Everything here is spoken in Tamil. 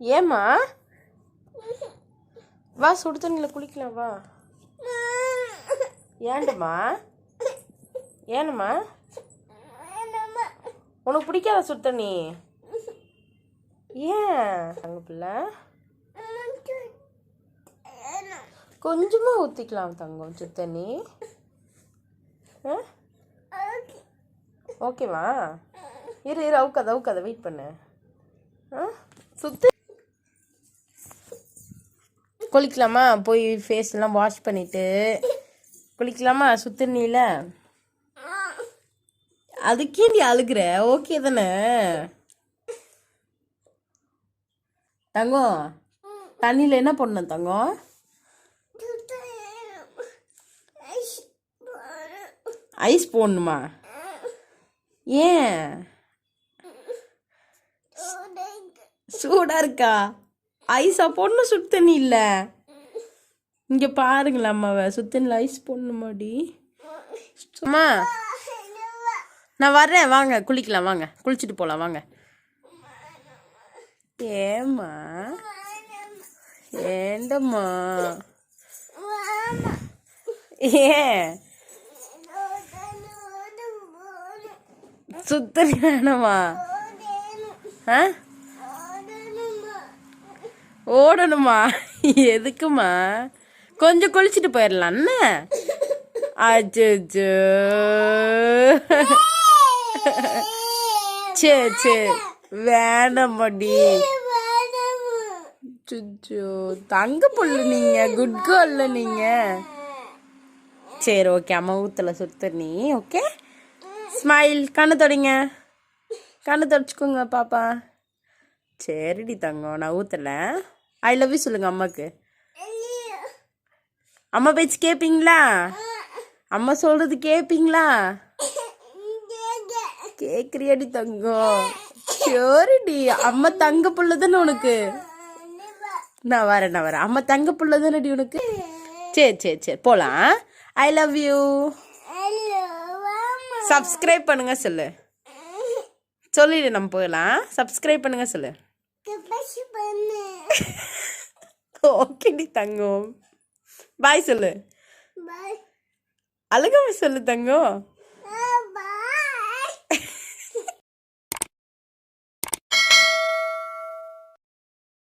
ஏம்மா? வா சுடு தண்ணியில் குளிக்கலாம் வா. ஏண்டுமா ஏனம்மா? உனக்கு பிடிக்காத சுடு தண்ணி? ஏன்? தங்க பிள்ளை. கொஞ்சமாக ஊற்றிக்கலாம் தங்கம் சுடு தண்ணி. ஆ? ஓகேவா? இரு இரு அவுக்காத அவுக்காத வெயிட் பண்ணு. ஆ? சுத்து குளிக்கலாமா? போய் ஃபேஸ் எல்லாம் வாஷ் பண்ணிட்டு. குளிக்கலாமா சுத்தண்ணில அதுக்கே நீ அழுகுற. ஓகே தானே? தங்கம் தண்ணியில் என்ன பண்ணணும் தங்கம்? ஐஸ் போடணுமா? ஏன்? சூடா இருக்கா? ஐஸா போடணும் சுடு தண்ணி இங்கே இங்க பாருங்களா அம்மாவை. சுடு தண்ணியில் ஐஸ் போடணுமாடி? சும்மா. நான் வர்றேன். வாங்க குளிக்கலாம். வாங்க. குளிச்சுட்டு போகலாம் வாங்க. ஏம்மா? ஏண்டம்மா? ஏன்? சுத்தம் வேணாமா? ஆ? ஓடணுமா? எதுக்குமா? கொஞ்சம் குளிச்சுட்டு போயிடலாம்ல அச்சோ சரி சரி வேணாமாடி. சுச்சோ தங்க புள்ள நீங்க குட் கேர்ள்ல நீங்க. சரி ஓகே அம்மா ஊத்துல சுத்த நீ ஓகே ஸ்மைல் கண்ணு தொடங்க. கண்ணு தொடச்சிக்கோங்க பாப்பா. சரிடி தங்கம் நான் ஊத்தல. ஐ லவ் யூ சொல்லுங்க அம்மாக்கு. அம்மா பேச்சு கேட்பீங்களா அம்மா சொல்றது கேட்பீங்களா கேக்குறியாடி தங்கம். சரிடி அம்மா தங்க புள்ள தானே உனக்கு? நான் வரேன் நான் வரேன். அம்மா தங்க புள்ள தானடி உனக்கு? சரி சரி சரி போலாம். ஐ லவ் யூ சப்ஸ்கிரைப் பண்ணுங்க சொல்லு. சொல்லிடு நம்ம போகலாம் சப்ஸ்கிரைப் பண்ணுங்க சொல்லு. ஓகேடி தங்கம். பாய் சொல்லு. அழகாம சொல்லு தங்கம்.